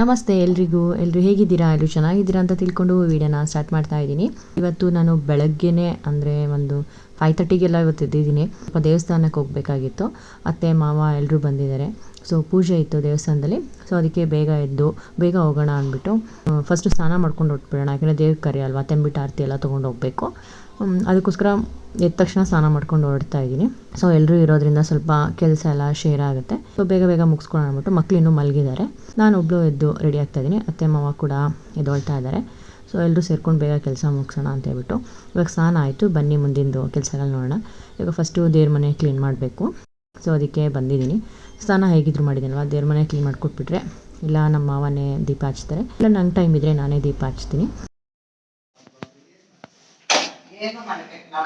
ನಮಸ್ತೆ ಎಲ್ರಿಗೂ. ಎಲ್ಲರೂ ಹೇಗಿದ್ದೀರಾ? ಎಲ್ಲರೂ ಚೆನ್ನಾಗಿದ್ದೀರಾ ಅಂತ ತಿಳ್ಕೊಂಡು ವೀಡಿಯೋನ ಸ್ಟಾರ್ಟ್ ಮಾಡ್ತಾ ಇದ್ದೀನಿ. ಇವತ್ತು ನಾನು ಬೆಳಗ್ಗೆನೇ ಅಂದರೆ ಒಂದು ಫೈವ್ ತರ್ಟಿಗೆಲ್ಲ ಇವತ್ತು ಇದ್ದಿದ್ದೀನಿ ಸ್ವಲ್ಪ ದೇವಸ್ಥಾನಕ್ಕೆ ಹೋಗಬೇಕಾಗಿತ್ತು. ಅತ್ತೆ, ಮಾವ ಎಲ್ಲರೂ ಬಂದಿದ್ದಾರೆ. ಸೊ ಪೂಜೆ ಇತ್ತು ದೇವಸ್ಥಾನದಲ್ಲಿ. ಸೊ ಅದಕ್ಕೆ ಬೇಗ ಎದ್ದು, ಬೇಗ ಹೋಗೋಣ ಅಂದ್ಬಿಟ್ಟು ಫಸ್ಟು ಸ್ನಾನ ಮಾಡ್ಕೊಂಡು ಹೊಟ್ಬಿಡೋಣ ಯಾಕಂದರೆ ದೇವ್ರ ಕರೆ ಅಲ್ವಾ? ತೆಂಬಿಟ್ಟು ಆರತಿ ಎಲ್ಲ ತೊಗೊಂಡು ಹೋಗಬೇಕು. ಅದಕ್ಕೋಸ್ಕರ ಎದ್ದ ತಕ್ಷಣ ಸ್ನಾನ ಮಾಡ್ಕೊಂಡು ಹೊರಡ್ತಾ ಇದ್ದೀನಿ. ಸೊ ಎಲ್ಲರೂ ಇರೋದ್ರಿಂದ ಸ್ವಲ್ಪ ಕೆಲಸ ಎಲ್ಲ ಶೇರ್ ಆಗುತ್ತೆ. ಸೊ ಬೇಗ ಬೇಗ ಮುಗಿಸ್ಕೊಳ್ಳೋಣ ಅಂದ್ಬಿಟ್ಟು ಮಕ್ಕಳು ಇನ್ನೂ ಮಲಗಿದ್ದಾರೆ. ನಾನು ಒಬ್ಬಳು ಎದ್ದು ರೆಡಿ ಆಗ್ತಾ ಇದ್ದೀನಿ. ಅತ್ತೆ, ಮಾವ ಕೂಡ ಎದ್ದೊಳ್ತಾ ಇದ್ದಾರೆ. ಸೊ ಎಲ್ಲರೂ ಸೇರ್ಕೊಂಡು ಬೇಗ ಕೆಲಸ ಮುಗಿಸೋಣ ಅಂತ ಹೇಳ್ಬಿಟ್ಟು. ಇವಾಗ ಸ್ನಾನ ಆಯಿತು. ಬನ್ನಿ ಮುಂದಿಂದು ಕೆಲಸಗಳು ನೋಡೋಣ. ಇವಾಗ ಫಸ್ಟು ದೇವ್ರ ಮನೆ ಕ್ಲೀನ್ ಮಾಡಬೇಕು. ಸೊ ಅದಕ್ಕೆ ಬಂದಿದ್ದೀನಿ. ಸ್ನಾನ ಹೇಗಿದ್ರು ಮಾಡಿದ್ದೀನಲ್ವ ದೇವ್ರ ಮನೆ ಕ್ಲೀನ್ ಮಾಡಿಕೊಟ್ಬಿಟ್ರೆ. ಇಲ್ಲ, ನಮ್ಮ ಮಾವನೇ ದೀಪ ಹಚ್ತಾರೆ. ಇಲ್ಲ, ನಂಗೆ ಟೈಮ್ ಇದ್ದರೆ ನಾನೇ ದೀಪ ಹಚ್ತೀನಿ.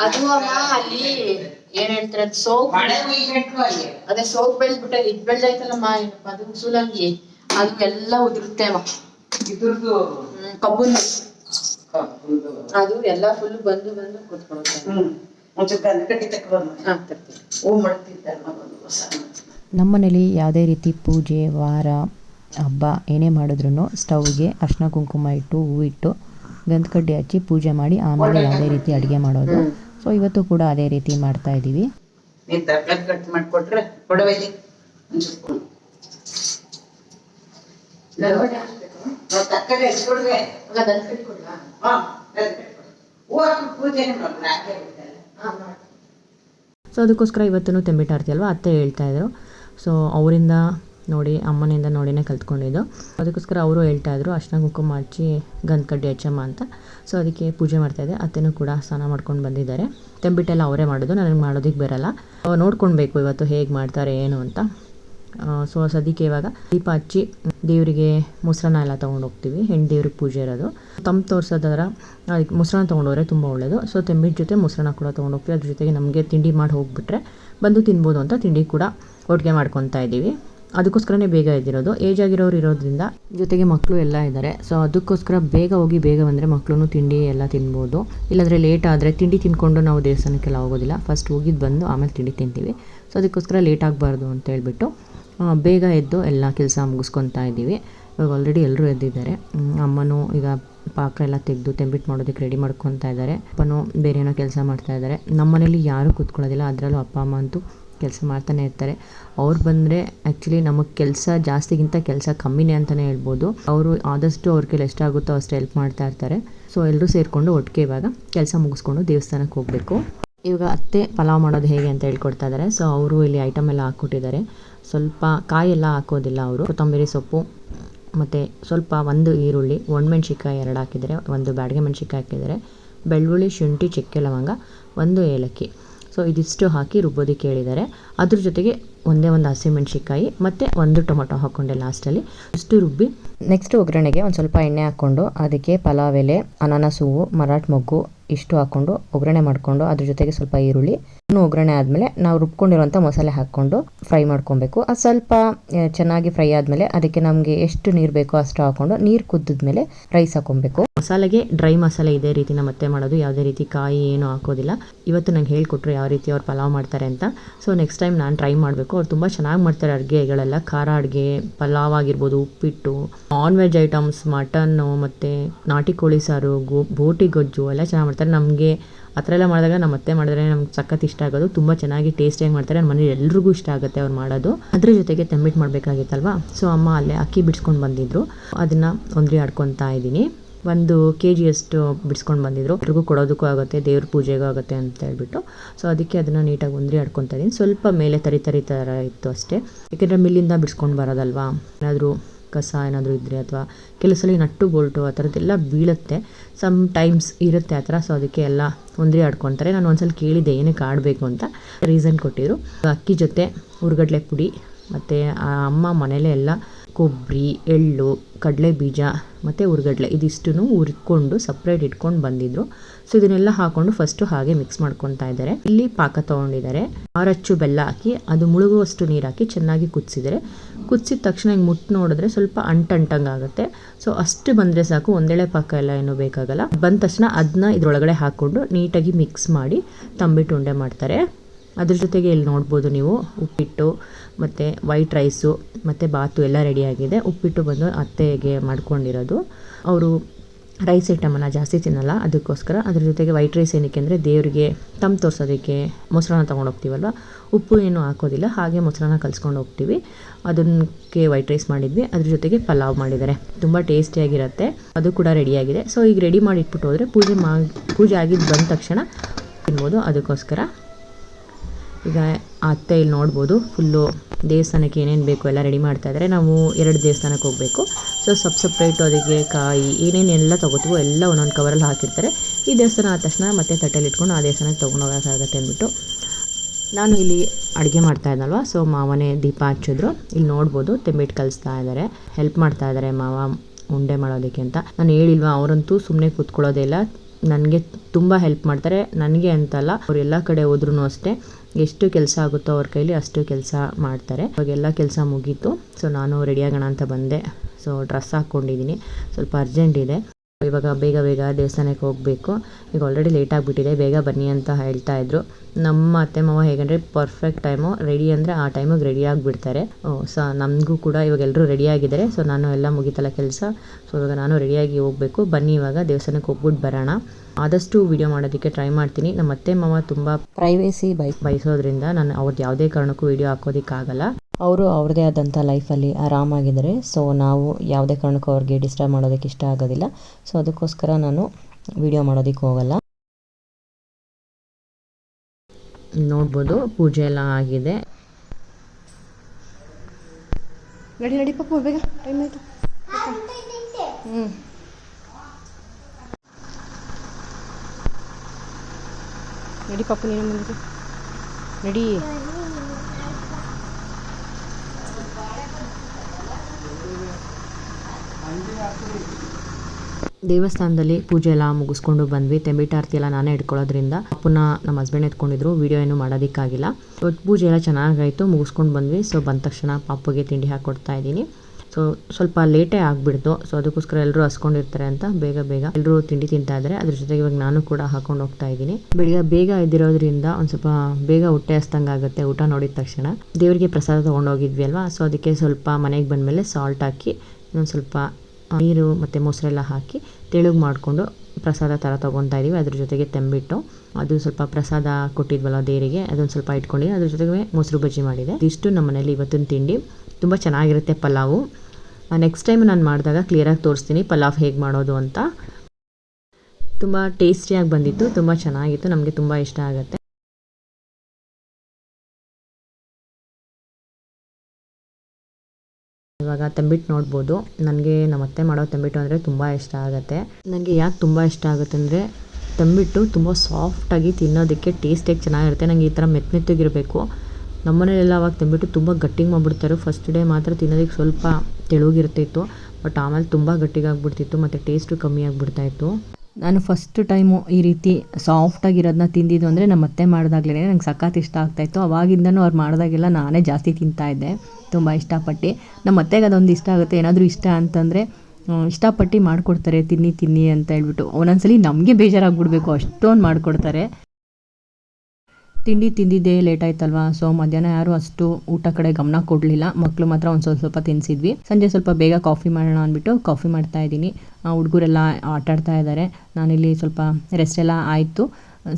ಅದು ಅಮ್ಮ ಅಲ್ಲಿ ಏನ್ ಹೇಳ್ತಾರೆ ಅದು ಸೋಪ್? ಅದೇ ಸೋಪ್ ಬೆಳ್ದ್ಬಿಟ್ಟೆ ಇದ್ ಬೆಳ್ದೈತಲ್ಲಮ್ಮ ಏನಪ್ಪ ಅದು ಸುಲಂಗಿ. ಅದು ಎಲ್ಲ ಉದುರುತ್ತೆ ಅಮ್ಮ. ಇದ್ರದ್ದು ಕಬ್ಬು ಅದು ಎಲ್ಲ ಫುಲ್ ಬಂದು ಬಂದು ಕೂತ್ಕೊಳ್ಳುತ್ತೆ ನಮ್ಮನೇಲಿ ಯಾವುದೇ ರೀತಿ ಪೂಜೆ ವಾರ ಹಬ್ಬ ಏನೇ ಮಾಡಿದ್ರು ಸ್ಟವ್ಗೆ ಅರ್ಶಿನ ಕುಂಕುಮ ಇಟ್ಟು ಹೂ ಇಟ್ಟು ಗಂಧಕಡ್ಡಿ ಹಚ್ಚಿ ಪೂಜೆ ಮಾಡಿ ಆಮೇಲೆ ಯಾವುದೇ ರೀತಿ ಅಡುಗೆ ಮಾಡೋದು. ಸೊ ಇವತ್ತು ಕೂಡ ಅದೇ ರೀತಿ ಮಾಡ್ತಾ ಇದ್ದೀವಿ. ಸೊ ಅದಕ್ಕೋಸ್ಕರ ಇವತ್ತು ತೆಂಬಿಟ್ಟು ಆರತಿ ಅಲ್ವಾ ಅತ್ತೆ ಹೇಳ್ತಾ ಇದ್ರು. ಸೊ ಅವರಿಂದ ನೋಡಿ, ಅಮ್ಮನಿಂದ ನೋಡಿನೇ ಕಲ್ತ್ಕೊಂಡಿದ್ದು. ಅದಕ್ಕೋಸ್ಕರ ಅವರು ಹೇಳ್ತಾ ಇದ್ರು ಅಷ್ಟ ಕುಂಕುಮ ಹಚ್ಚಿ ಗಂಧ ಕಡ್ಡಿ ಹಚ್ಚಮ್ಮ ಅಂತ. ಸೊ ಅದಕ್ಕೆ ಪೂಜೆ ಮಾಡ್ತಾಯಿದ್ದೆ ಅತ್ತೆನೂ ಕೂಡ ಸ್ನಾನ ಮಾಡ್ಕೊಂಡು ಬಂದಿದ್ದಾರೆ. ತಂಬಿಟ್ಟೆಲ್ಲ ಅವರೇ ಮಾಡೋದು, ನನಗೆ ಮಾಡೋದಕ್ಕೆ ಬರಲ್ಲ. ನೋಡ್ಕೊಳ್ಬೇಕು ಇವತ್ತು ಹೇಗೆ ಮಾಡ್ತಾರೆ, ಏನು ಅಂತ. ಸೊ ಸದ್ಯಕ್ಕೆ ಇವಾಗ ದೀಪ ಹಚ್ಚಿ, ದೇವರಿಗೆ ಮೊಸರನ್ನ ಎಲ್ಲ ತೊಗೊಂಡು ಹೋಗ್ತೀವಿ. ಹೆಣ್ಣು ದೇವ್ರಿಗೆ ಪೂಜೆ ಇರೋದು. ತಂಪು ತೋರಿಸೋದಾದ್ರೆ ಅದಕ್ಕೆ ಮೊಸರನ್ನ ತೊಗೊಂಡೋದ್ರೆ ತುಂಬ ಒಳ್ಳೆಯದು ಸೊ ತೆಂಬಿಟ್ಟು ಜೊತೆ ಮೊಸರನ್ನ ಕೂಡ ತೊಗೊಂಡು ಹೋಗ್ತೀವಿ. ಅದ್ರ ಜೊತೆಗೆ ನಮಗೆ ತಿಂಡಿ ಮಾಡಿ ಹೋಗ್ಬಿಟ್ರೆ ಬಂದು ತಿನ್ಬೋದು ಅಂತ ತಿಂಡಿ ಕೂಡ ಒಟ್ಟಿಗೆ ಮಾಡ್ಕೊತಾ ಇದ್ದೀವಿ. ಅದಕ್ಕೋಸ್ಕರನೇ ಬೇಗ ಎದ್ದಿರೋದು. ಏಜ್ ಆಗಿರೋರು ಇರೋದ್ರಿಂದ ಜೊತೆಗೆ ಮಕ್ಕಳು ಎಲ್ಲ ಇದ್ದಾರೆ. ಸೊ ಅದಕ್ಕೋಸ್ಕರ ಬೇಗ ಹೋಗಿ ಬೇಗ ಬಂದರೆ ಮಕ್ಕಳು ತಿಂಡಿ ಎಲ್ಲ ತಿನ್ಬೋದು. ಇಲ್ಲಾಂದರೆ ಲೇಟ್ ಆದರೆ ತಿಂಡಿ ತಿನ್ಕೊಂಡು ನಾವು ದೇವಸ್ಥಾನಕ್ಕೆಲ್ಲ ಹೋಗೋದಿಲ್ಲ. ಫಸ್ಟ್ ಹೋಗಿದ್ದು ಬಂದು ಆಮೇಲೆ ತಿಂಡಿ ತಿಂತೀವಿ. ಸೊ ಅದಕ್ಕೋಸ್ಕರ ಲೇಟ್ ಆಗಬಾರ್ದು ಅಂತ ಹೇಳ್ಬಿಟ್ಟು ಬೇಗ ಎದ್ದು ಎಲ್ಲ ಕೆಲಸ ಮುಗಿಸ್ಕೊತಾ ಇದ್ದೀವಿ. ಇವಾಗ ಆಲ್ರೆಡಿ ಎಲ್ಲರೂ ಎದ್ದಿದ್ದಾರೆ. ಅಮ್ಮನೂ ಈಗ ಪಾಕ ಎಲ್ಲ ತೆಗೆದು ತೆಂಬಿಟ್ಟು ಮಾಡೋದಕ್ಕೆ ರೆಡಿ ಮಾಡ್ಕೊತಾ ಇದ್ದಾರೆ. ಅಪ್ಪನೂ ಬೇರೆ ಏನೋ ಕೆಲಸ ಮಾಡ್ತಾ ಇದ್ದಾರೆ. ನಮ್ಮ ಮನೇಲಿ ಯಾರೂ ಕೂತ್ಕೊಳ್ಳೋದಿಲ್ಲ. ಅದರಲ್ಲೂ ಅಪ್ಪ, ಅಮ್ಮ ಅಂತೂ ಕೆಲಸ ಮಾಡ್ತಾನೆ ಇರ್ತಾರೆ. ಅವ್ರು ಬಂದರೆ ಆ್ಯಕ್ಚುಲಿ ನಮಗೆ ಕೆಲಸ ಜಾಸ್ತಿಗಿಂತ ಕೆಲಸ ಕಮ್ಮಿನೇ ಅಂತಲೇ ಹೇಳ್ಬೋದು. ಅವರು ಆದಷ್ಟು ಅವ್ರ ಎಷ್ಟು ಆಗುತ್ತೋ ಅಷ್ಟು ಹೆಲ್ಪ್ ಮಾಡ್ತಾ ಇರ್ತಾರೆ. ಸೊ ಎಲ್ಲರೂ ಸೇರಿಕೊಂಡು ಒಟ್ಟಿಗೆ ಇವಾಗ ಕೆಲಸ ಮುಗಿಸ್ಕೊಂಡು ದೇವಸ್ಥಾನಕ್ಕೆ ಹೋಗಬೇಕು. ಇವಾಗ ಅತ್ತೆ ಪಲಾವ್ ಮಾಡೋದು ಹೇಗೆ ಅಂತ ಹೇಳ್ಕೊಡ್ತಾ ಇದ್ದಾರೆ ಸೊ ಅವರು ಇಲ್ಲಿ ಐಟಮ್ ಎಲ್ಲ ಹಾಕ್ಕೊಟ್ಟಿದ್ದಾರೆ. ಸ್ವಲ್ಪ ಕಾಯಿ ಎಲ್ಲ ಹಾಕೋದಿಲ್ಲ ಅವರು. ಕೊತ್ತಂಬರಿ ಸೊಪ್ಪು, ಮತ್ತು ಸ್ವಲ್ಪ ಒಂದು ಈರುಳ್ಳಿ ಒಣಮೆಣ್ಸಿಕಾಯಿ ಎರಡು ಹಾಕಿದ್ದಾರೆ. ಒಂದು ಬ್ಯಾಡಗೆ ಮೆಣಸಿಕಾಯಿ ಹಾಕಿದ್ದಾರೆ. ಬೆಳ್ಳುಳ್ಳಿ, ಶುಂಠಿ, ಚಕ್ಕೆ ಲವಂಗ, ಒಂದು ಏಲಕ್ಕಿ. ಸೊ ಇದಿಷ್ಟು ಹಾಕಿ ರುಬ್ಬೋದಕ್ಕೆ ಹೇಳಿದ್ದಾರೆ ಅದ್ರ ಜೊತೆಗೆ ಒಂದೇ ಒಂದು ಹಸಿಮೆಣ್ಸಿಕಾಯಿ ಮತ್ತು ಒಂದು ಟೊಮೊಟೊ ಹಾಕ್ಕೊಂಡೆ ಲಾಸ್ಟಲ್ಲಿ ಇಷ್ಟು ರುಬ್ಬಿ. ನೆಕ್ಸ್ಟ್ ಒಗ್ಗರಣೆಗೆ ಒಂದು ಸ್ವಲ್ಪ ಎಣ್ಣೆ ಹಾಕ್ಕೊಂಡು, ಅದಕ್ಕೆ ಪಲಾವ್ ಎಲೆ, ಅನಾನಸ್ ಹೂವು, ಮರಾಠ ಮೊಗ್ಗು ಇಷ್ಟು ಹಾಕ್ಕೊಂಡು ಒಗ್ಗರಣೆ ಮಾಡಿಕೊಂಡು, ಅದ್ರ ಜೊತೆಗೆ ಸ್ವಲ್ಪ ಈರುಳ್ಳಿ ಒಗ್ಗರಣೆ ಆದಮೇಲೆ ನಾವು ರುಬ್ಕೊಂಡಿರುವಂಥ ಮಸಾಲೆ ಹಾಕ್ಕೊಂಡು ಫ್ರೈ ಮಾಡ್ಕೊಬೇಕು. ಅದು ಸ್ವಲ್ಪ ಚೆನ್ನಾಗಿ ಫ್ರೈ ಆದಮೇಲೆ ಅದಕ್ಕೆ ನಮಗೆ ಎಷ್ಟು ನೀರು ಬೇಕೋ ಅಷ್ಟು ಹಾಕ್ಕೊಂಡು ನೀರು ಕುದ್ದಿದ್ಮೇಲೆ ರೈಸ್ ಹಾಕೊಬೇಕು ಮಸಾಲೆಗೆ ಡ್ರೈ ಮಸಾಲೆ ಇದೇ ರೀತಿ ನಮ್ಮ ಅತ್ತೆ ಮಾಡೋದು, ಯಾವುದೇ ರೀತಿ ಕಾಯಿ ಏನು ಹಾಕೋದಿಲ್ಲ. ಇವತ್ತು ನಂಗೆ ಹೇಳ್ಕೊಟ್ರು ಯಾವ ರೀತಿ ಅವ್ರು ಪಲಾವ್ ಮಾಡ್ತಾರೆ ಅಂತ. ಸೊ ನೆಕ್ಸ್ಟ್ ಟೈಮ್ ನಾನು ಟ್ರೈ ಮಾಡಬೇಕು. ಅವ್ರು ತುಂಬ ಚೆನ್ನಾಗಿ ಮಾಡ್ತಾರೆ ಅಡುಗೆಗಳೆಲ್ಲ. ಖಾರ ಅಡುಗೆ, ಪಲಾವ್ ಆಗಿರ್ಬೋದು, ಉಪ್ಪಿಟ್ಟು ನಾನ್ ವೆಜ್ ಐಟಮ್ಸ್ ಮಟನ್ನು ಮತ್ತು ನಾಟಿ ಕೋಳಿ ಸಾರು, ಗೋ, ಬೋಟಿ ಗೊಜ್ಜು ಎಲ್ಲ ಚೆನ್ನಾಗಿ ಮಾಡ್ತಾರೆ. ನಮಗೆ ಆ ಥರ ಎಲ್ಲ ಮಾಡಿದಾಗ ನಮ್ಮ ಅತ್ತೆ ಮಾಡಿದ್ರೆ ನಮ್ಗೆ ಸಖತ್ ಇಷ್ಟ ಆಗೋದು. ತುಂಬ ಚೆನ್ನಾಗಿ ಟೇಸ್ಟಿಯಾಗಿ ಮಾಡ್ತಾರೆ. ನಮ್ಮ ಮನೇಲಿ ಎಲ್ರಿಗೂ ಇಷ್ಟ ಆಗುತ್ತೆ ಅವ್ರು ಮಾಡೋದು. ಅದ್ರ ಜೊತೆಗೆ ತಂಬಿಟ್ ಮಾಡಬೇಕಾಗಿತ್ತಲ್ವಾ? ಸೊ ಅಮ್ಮ ಅಲ್ಲೇ ಅಕ್ಕಿ ಬಿಡಿಸ್ಕೊಂಡು ಬಂದಿದ್ರು. ಅದನ್ನು ಒಂದ್ರಿ ಆಡ್ಕೊತಾ ಇದ್ದೀನಿ. ಒಂದು ಕೆ ಜಿಯಷ್ಟು ಬಿಡಿಸ್ಕೊಂಡು ಬಂದಿದ್ರು. ಎಲ್ರಿಗೂ ಕೊಡೋದಕ್ಕೂ ಆಗುತ್ತೆ, ದೇವ್ರ ಪೂಜೆಗೂ ಆಗುತ್ತೆ ಅಂತ ಹೇಳ್ಬಿಟ್ಟು. ಸೊ ಅದಕ್ಕೆ ಅದನ್ನು ನೀಟಾಗಿ ಒಂದ್ರಿ ಆಡ್ಕೊತಾ ಇದ್ದೀನಿ. ಸ್ವಲ್ಪ ಮೇಲೆ ತರಿ ತರಿ ಥರ ಇತ್ತು ಅಷ್ಟೇ. ಯಾಕೆಂದರೆ ಮಿಲ್ಲಿಂದ ಬಿಡಿಸ್ಕೊಂಡು ಬರೋದಲ್ವಾ? ಏನಾದರೂ ಕಸ ಏನಾದರೂ ಇದ್ದರೆ ಅಥವಾ ಕೆಲವು ಸಲ ನಟ್ಟು ಬೋಲ್ಟು ಆ ಥರದ್ದೆಲ್ಲ ಬೀಳುತ್ತೆ. ಸಮ್ ಟೈಮ್ಸ್ ಇರುತ್ತೆ ಆ ಥರ. ಸೊ ಅದಕ್ಕೆ ಎಲ್ಲ ಒಂದ್ರಿ ಆಡ್ಕೊತಾರೆ. ನಾನು ಒಂದ್ಸಲ ಕೇಳಿದ್ದೆ, ಏನಕ್ಕೆ ಆಡಬೇಕು ಅಂತ. ರೀಸನ್ ಕೊಟ್ಟಿದ್ರು. ಅಕ್ಕಿ ಜೊತೆ ಹುರ್ಗಡ್ಲೆ ಪುಡಿ, ಮತ್ತು ಅಮ್ಮ ಮನೇಲೇ ಎಲ್ಲ ಕೊಬ್ಬರಿ, ಎಳ್ಳು ಕಡಲೆ ಬೀಜ ಮತ್ತು ಹುರ್ಗಡ್ಲೆ ಇದಿಷ್ಟು ಹುರ್ಕೊಂಡು ಸಪ್ರೇಟ್ ಇಟ್ಕೊಂಡು ಬಂದಿದ್ರು. ಸೊ ಇದನ್ನೆಲ್ಲ ಹಾಕೊಂಡು ಫಸ್ಟು ಹಾಗೆ ಮಿಕ್ಸ್ ಮಾಡ್ಕೊತಾ ಇದ್ದಾರೆ. ಇಲ್ಲಿ ಪಾಕ ತೊಗೊಂಡಿದ್ದಾರೆ. ಆರಚ್ಚು ಬೆಲ್ಲ ಹಾಕಿ, ಅದು ಮುಳುಗುವಷ್ಟು ನೀರು ಹಾಕಿ ಚೆನ್ನಾಗಿ ಕುದಿಸಿದರೆ. ಕುದಿಸಿದ ತಕ್ಷಣ ಹಿಂಗೆ ಮುಟ್ಟು ನೋಡಿದ್ರೆ ಸ್ವಲ್ಪ ಅಂಟಂಟಂಗೆ ಆಗುತ್ತೆ ಸೊ ಅಷ್ಟು ಬಂದರೆ ಸಾಕು, ಒಂದೆಳೆ ಪಾಕ ಎಲ್ಲ ಏನೂ ಬೇಕಾಗಲ್ಲ. ಬಂದ ತಕ್ಷಣ ಅದನ್ನ ಇದರೊಳಗಡೆ ಹಾಕ್ಕೊಂಡು ನೀಟಾಗಿ ಮಿಕ್ಸ್ ಮಾಡಿ ತಂಬಿಟ್ಟು ಉಂಡೆ ಮಾಡ್ತಾರೆ. ಅದ್ರ ಜೊತೆಗೆ ಇಲ್ಲಿ ನೋಡ್ಬೋದು ನೀವು ಉಪ್ಪಿಟ್ಟು, ಮತ್ತು ವೈಟ್ ರೈಸು ಮತ್ತು ಬಾತು ಎಲ್ಲ ರೆಡಿಯಾಗಿದೆ ಉಪ್ಪಿಟ್ಟು ಬಂದು ಅತ್ತೆಗೆ ಮಾಡ್ಕೊಂಡಿರೋದು. ಅವರು ರೈಸ್ ಐಟಮನ್ನು ಜಾಸ್ತಿ ತಿನ್ನಲ್ಲ, ಅದಕ್ಕೋಸ್ಕರ ಅದ್ರ ಜೊತೆಗೆ ವೈಟ್ ರೈಸ್ ಏನಕ್ಕೆ ಅಂದರೆ ದೇವರಿಗೆ ತಮ್ಮ ತೋರಿಸೋದಕ್ಕೆ ಮೊಸರನ್ನ ತೊಗೊಂಡು ಹೋಗ್ತೀವಲ್ವ, ಉಪ್ಪು ಏನು ಹಾಕೋದಿಲ್ಲ, ಹಾಗೆ ಮೊಸರನ್ನ ಕಲಿಸ್ಕೊಂಡು ಹೋಗ್ತೀವಿ. ಅದಕ್ಕೆ ವೈಟ್ ರೈಸ್ ಮಾಡಿದ್ವಿ. ಅದ್ರ ಜೊತೆಗೆ ಪಲಾವ್ ಮಾಡಿದ್ದಾರೆ. ತುಂಬ ಟೇಸ್ಟಿಯಾಗಿರುತ್ತೆ ಅದು ಕೂಡ ರೆಡಿಯಾಗಿದೆ ಸೊ ಈಗ ರೆಡಿ ಮಾಡಿ ಇಟ್ಬಿಟ್ಟು ಹೋದರೆ ಪೂಜೆ ಮಾ, ಪೂಜೆ ಆಗಿದ್ದು ಬಂದ ತಕ್ಷಣ ತಿನ್ಬೋದು. ಅದಕ್ಕೋಸ್ಕರ ಈಗ ಅತ್ತೆ ಇಲ್ಲಿ ನೋಡ್ಬೋದು. ಫುಲ್ಲು ದೇವಸ್ಥಾನಕ್ಕೆ ಏನೇನು ಬೇಕು ಎಲ್ಲ ರೆಡಿ ಮಾಡ್ತಾ ಇದ್ದಾರೆ ನಾವು ಎರಡು ದೇವಸ್ಥಾನಕ್ಕೆ ಹೋಗಬೇಕು. ಸೊ ಸಪ್ ಸಪ್ರೇಟು ಅದಕ್ಕೆ ಕಾಯಿ ಏನೇನೆಲ್ಲ ತೊಗೋತೀವೋ ಎಲ್ಲ ಒಂದೊಂದು ಕವರಲ್ಲಿ ಹಾಕಿರ್ತಾರೆ. ಈ ದೇವಸ್ಥಾನ ಆದ ತಕ್ಷಣ ಮತ್ತೆ ತಟ್ಟೆಲಿ ಇಟ್ಕೊಂಡು ಆ ದೇವಸ್ಥಾನಕ್ಕೆ ತೊಗೊಂಡು ಹೋಗೋಕ್ಕಾಗತ್ತೆ ಅಂದ್ಬಿಟ್ಟು ನಾನು ಇಲ್ಲಿ ಅಡುಗೆ ಮಾಡ್ತಾ ಇದ್ದಲ್ವ ಸೊ ಮಾವನೇ ದೀಪ ಹಚ್ಚಿದ್ರು. ಇಲ್ಲಿ ನೋಡ್ಬೋದು ತೆಂಬಿಟ್ಟು ಕಲಿಸ್ತಾ ಇದ್ದಾರೆ ಹೆಲ್ಪ್ ಮಾಡ್ತಾ ಇದ್ದಾರೆ ಮಾವ ಉಂಡೆ ಮಾಡೋದಕ್ಕೆ ಅಂತ. ನಾನು ಹೇಳಿಲ್ವಾ, ಅವರಂತೂ ಸುಮ್ಮನೆ ಕೂತ್ಕೊಳ್ಳೋದೇ ಇಲ್ಲ. ನನಗೆ ತುಂಬ ಹೆಲ್ಪ್ ಮಾಡ್ತಾರೆ. ನನಗೆ ಅಂತಲ್ಲ ಅವರೆಲ್ಲ ಎಲ್ಲ ಕಡೆ ಹೋದ್ರೂ ಅಷ್ಟೇ. ಎಷ್ಟು ಕೆಲಸ ಆಗುತ್ತೋ ಅವ್ರ ಕೈಲಿ ಅಷ್ಟು ಕೆಲಸ ಮಾಡ್ತಾರೆ. ಇವಾಗೆಲ್ಲ ಕೆಲಸ ಮುಗೀತು. ಸೊ ನಾನು ರೆಡಿ ಆಗೋಣ ಅಂತ ಬಂದೆ. ಸೊ ಡ್ರೆಸ್ ಹಾಕ್ಕೊಂಡಿದ್ದೀನಿ ಸ್ವಲ್ಪ ಅರ್ಜೆಂಟ್ ಇದೆ. ಇವಾಗ ಬೇಗ ಬೇಗ ದೇವಸ್ಥಾನಕ್ಕೆ ಹೋಗಬೇಕು. ಈಗ ಆಲ್ರೆಡಿ ಲೇಟ್ ಆಗಿಬಿಟ್ಟಿದೆ. ಬೇಗ ಬನ್ನಿ ಅಂತ ಹೇಳ್ತಾ ಇದ್ರು. ನಮ್ಮ ಅತ್ತೆ ಮಾವ ಹೇಗಂದ್ರೆ ಪರ್ಫೆಕ್ಟ್ ಟೈಮು ರೆಡಿ ಅಂದರೆ ಆ ಟೈಮಿಗೆ ರೆಡಿ ಆಗಿಬಿಡ್ತಾರೆ. ಸೊ ನಮಗೂ ಕೂಡ ಇವಾಗ ಎಲ್ಲರೂ ರೆಡಿ ಆಗಿದ್ದಾರೆ. ಸೊ ನಾನು ಎಲ್ಲ ಮುಗಿತಲ್ಲ ಕೆಲಸ. ಸೊ ಇವಾಗ ನಾನು ರೆಡಿಯಾಗಿ ಹೋಗಬೇಕು. ಬನ್ನಿ ಇವಾಗ ದೇವಸ್ಥಾನಕ್ಕೆ ಹೋಗ್ಬಿಟ್ಟು ಬರೋಣ. ಆದಷ್ಟು ವಿಡಿಯೋ ಮಾಡೋದಕ್ಕೆ ಟ್ರೈ ಮಾಡ್ತೀನಿ. ನಮ್ಮ ಅತ್ತೆ ಮಾವ ತುಂಬ ಪ್ರೈವೇಸಿ ಬೈ ಬಯಸೋದ್ರಿಂದ ನಾನು ಅವ್ರದ್ದು ಯಾವುದೇ ಕಾರಣಕ್ಕೂ ವಿಡಿಯೋ ಹಾಕೋದಕ್ಕಾಗಲ್ಲ. ಅವರು ಅವ್ರದ್ದೇ ಆದಂಥ ಲೈಫಲ್ಲಿ ಆರಾಮಾಗಿದ್ದಾರೆ. ಸೊ, ನಾವು ಯಾವುದೇ ಕಾರಣಕ್ಕೂ ಅವ್ರಿಗೆ ಡಿಸ್ಟರ್ಬ್ ಮಾಡೋದಕ್ಕೆ ಇಷ್ಟ ಆಗೋದಿಲ್ಲ. ಸೊ, ಅದಕ್ಕೋಸ್ಕರ ನಾನು ವಿಡಿಯೋ ಮಾಡೋದಕ್ಕೆ ಹೋಗಲ್ಲ. ನೋಡ್ಬೋದು, ಪೂಜೆ ಎಲ್ಲ ಆಗಿದೆ. ನಡಿ ರೆಡಿ ಪಪ್ಪು, ಬೇಗ. ಟೈಮ್ ಆಯ್ತು. ಹ್ಞೂ ರೆಡಿ ಪಪ್ಪು, ನೀನು ಮುಂದೆ ನಡಿ. ದೇವಸ್ಥಾನದಲ್ಲಿ ಪೂಜೆ ಎಲ್ಲ ಮುಗಿಸ್ಕೊಂಡು ಬಂದ್ವಿ. ತೆಂಬಿಟಾರ್ತಿ ಎಲ್ಲ ನಾನೇ ಇಟ್ಕೊಳ್ಳೋದ್ರಿಂದ ಪುನಃ ನಮ್ಮ ಹಸ್ಬೆಂಡ್ ಎತ್ಕೊಂಡಿದ್ರು. ವಿಡಿಯೋ ಏನು ಮಾಡೋದಕ್ಕಾಗಿಲ್ಲ. ಇವತ್ತು ಪೂಜೆ ಎಲ್ಲ ಚೆನ್ನಾಗಾಯಿತು, ಮುಗಿಸ್ಕೊಂಡು ಬಂದ್ವಿ. ಸೊ ಬಂದ ತಕ್ಷಣ ಪಾಪುಗೆ ತಿಂಡಿ ಹಾಕ್ಕೊಡ್ತಾ ಇದ್ದೀನಿ. ಸೊ ಸ್ವಲ್ಪ ಲೇಟೇ ಆಗಿಬಿಡ್ತು. ಸೊ ಅದಕ್ಕೋಸ್ಕರ ಎಲ್ಲರೂ ಹಸ್ಕೊಂಡಿರ್ತಾರೆ ಅಂತ ಬೇಗ ಬೇಗ ಎಲ್ಲರೂ ತಿಂಡಿ ತಿಂತಾ ಇದ್ದಾರೆ. ಅದ್ರ ಜೊತೆಗೆ ಇವಾಗ ನಾನು ಕೂಡ ಹಾಕೊಂಡು ಹೋಗ್ತಾ ಇದ್ದೀನಿ. ಬೆಳಿಗ್ಗೆ ಬೇಗ ಎದ್ದಿರೋದ್ರಿಂದ ಒಂದು ಸ್ವಲ್ಪ ಬೇಗ ಹೊಟ್ಟೆ ಹಸ್ತಂಗೆ ಆಗುತ್ತೆ. ಊಟ ನೋಡಿದ ತಕ್ಷಣ. ದೇವರಿಗೆ ಪ್ರಸಾದ ತೊಗೊಂಡೋಗಿದ್ವಿ ಅಲ್ವಾ? ಸೊ ಅದಕ್ಕೆ ಸ್ವಲ್ಪ ಮನೆಗೆ ಬಂದಮೇಲೆ ಸಾಲ್ಟ್ ಹಾಕಿ ಇನ್ನೊಂದು ಸ್ವಲ್ಪ ನೀರು ಮತ್ತು ಮೊಸರೆಲ್ಲ ಹಾಕಿ ತೆಳುಗೆ ಮಾಡಿಕೊಂಡು ಪ್ರಸಾದ ಥರ ತೊಗೊತಾ ಇದ್ದೀವಿ ಅದ್ರ ಜೊತೆಗೆ ತೆಂಬಿಟ್ಟು ಅದು ಸ್ವಲ್ಪ ಪ್ರಸಾದ ಕೊಟ್ಟಿದ್ವಲ್ಲ ದೇರಿಗೆ ಅದೊಂದು ಸ್ವಲ್ಪ ಇಟ್ಕೊಂಡಿದ್ದೀನಿ ಅದ್ರ ಜೊತೆಗೆ ಮೊಸರು ಬಜ್ಜಿ ಮಾಡಿದೆ. ಇಷ್ಟು ನಮ್ಮ ಮನೇಲಿ ಇವತ್ತಿನ ತಿಂಡಿ. ತುಂಬ ಚೆನ್ನಾಗಿರುತ್ತೆ ಪಲಾವು. ನೆಕ್ಸ್ಟ್ ಟೈಮ್ ನಾನು ಮಾಡಿದಾಗ ಕ್ಲಿಯರಾಗಿ ತೋರಿಸ್ತೀನಿ ಪಲಾವ್ ಹೇಗೆ ಮಾಡೋದು ಅಂತ. ತುಂಬ ಟೇಸ್ಟಿಯಾಗಿ ಬಂದಿತ್ತು, ತುಂಬ ಚೆನ್ನಾಗಿತ್ತು, ನಮಗೆ ತುಂಬ ಇಷ್ಟ ಆಗುತ್ತೆ. ಇವಾಗ ತಂಬಿಟ್ಟು ನೋಡ್ಬೋದು. ನನಗೆ ನಮ್ಮ ಅತ್ತೆ ಮಾಡೋ ತಂಬಿಟ್ಟು ಅಂದರೆ ತುಂಬ ಇಷ್ಟ ಆಗುತ್ತೆ. ನನಗೆ ಯಾಕೆ ತುಂಬ ಇಷ್ಟ ಆಗುತ್ತೆ ಅಂದರೆ ತಂಬಿಟ್ಟು ತುಂಬ ಸಾಫ್ಟಾಗಿ ತಿನ್ನೋದಕ್ಕೆ ಟೇಸ್ಟಿಯಾಗಿ ಚೆನ್ನಾಗಿರುತ್ತೆ ನನಗೆ ಈ ಥರ ಮೆತ್ತ ಮೆತ್ತಗಿರಬೇಕು ನಮ್ಮನೇಲೆಲ್ಲ ಅವಾಗ ತಂಬಿಟ್ಟು ತುಂಬ ಗಟ್ಟಿಗೆ ಮಾಡಿಬಿಡ್ತಾರೆ. ಫಸ್ಟ್ ಡೇ ಮಾತ್ರ ತಿನ್ನೋದಕ್ಕೆ ಸ್ವಲ್ಪ ತೆಳುಗಿರ್ತಿತ್ತು ಬಟ್ ಆಮೇಲೆ ತುಂಬ ಗಟ್ಟಿಗಾಗ್ಬಿಡ್ತಿತ್ತು ಮತ್ತು ಟೇಸ್ಟು ಕಮ್ಮಿ ಆಗಿಬಿಡ್ತಾಯಿತ್ತು ನಾನು ಫಸ್ಟ್ ಟೈಮು ಈ ರೀತಿ ಸಾಫ್ಟಾಗಿರೋದನ್ನ ತಿಂದಿದ್ದು ಅಂದರೆ ನಮ್ಮ ಅತ್ತೆ ಮಾಡಿದಾಗ್ಲೇ ನಂಗೆ ಸಖತ್ ಇಷ್ಟ ಆಗ್ತಾಯಿತ್ತು ಅವಾಗಿಂದನೂ ಅವ್ರು ಮಾಡಿದಾಗೆಲ್ಲ ನಾನೇ ಜಾಸ್ತಿ ತಿಂತಾಯಿದ್ದೆ ತುಂಬ ಇಷ್ಟಪಟ್ಟು. ನಮ್ಮ ಅತ್ತೆಗೆ ಅದೊಂದು ಇಷ್ಟ ಆಗುತ್ತೆ. ಏನಾದರೂ ಇಷ್ಟ ಅಂತಂದರೆ ಇಷ್ಟಪಟ್ಟು ಮಾಡಿಕೊಡ್ತಾರೆ. ತಿನ್ನಿ ತಿನ್ನಿ ಅಂತ ಹೇಳ್ಬಿಟ್ಟು. ಒಂದೊಂದ್ಸಲಿ ನಮಗೆ ಬೇಜಾರಾಗ್ಬಿಡ್ಬೇಕು. ಅಷ್ಟೊಂದು ಮಾಡಿಕೊಡ್ತಾರೆ. ತಿಂಡಿ ತಿಂದಿದ್ದೇ ಲೇಟ್ ಆಯ್ತಲ್ವಾ? ಸೊ ಮಧ್ಯಾಹ್ನ ಯಾರು ಅಷ್ಟು ಊಟ ಕಡೆ ಗಮನ ಕೊಡಲಿಲ್ಲ. ಮಕ್ಕಳು ಮಾತ್ರ ಒಂದು ಸ್ವಲ್ಪ ಸ್ವಲ್ಪ ತಿನ್ನಿಸಿದ್ವಿ ಸಂಜೆ ಸ್ವಲ್ಪ ಬೇಗ ಕಾಫಿ ಮಾಡೋಣ ಅಂದ್ಬಿಟ್ಟು ಕಾಫಿ ಮಾಡ್ತಾ ಇದ್ದೀನಿ. ಹುಡುಗರೆಲ್ಲ ಆಟಾಡ್ತಾ ಇದ್ದಾರೆ. ನಾನಿಲ್ಲಿ ಸ್ವಲ್ಪ ರೆಸ್ಟ್ ಎಲ್ಲ ಆಯಿತು.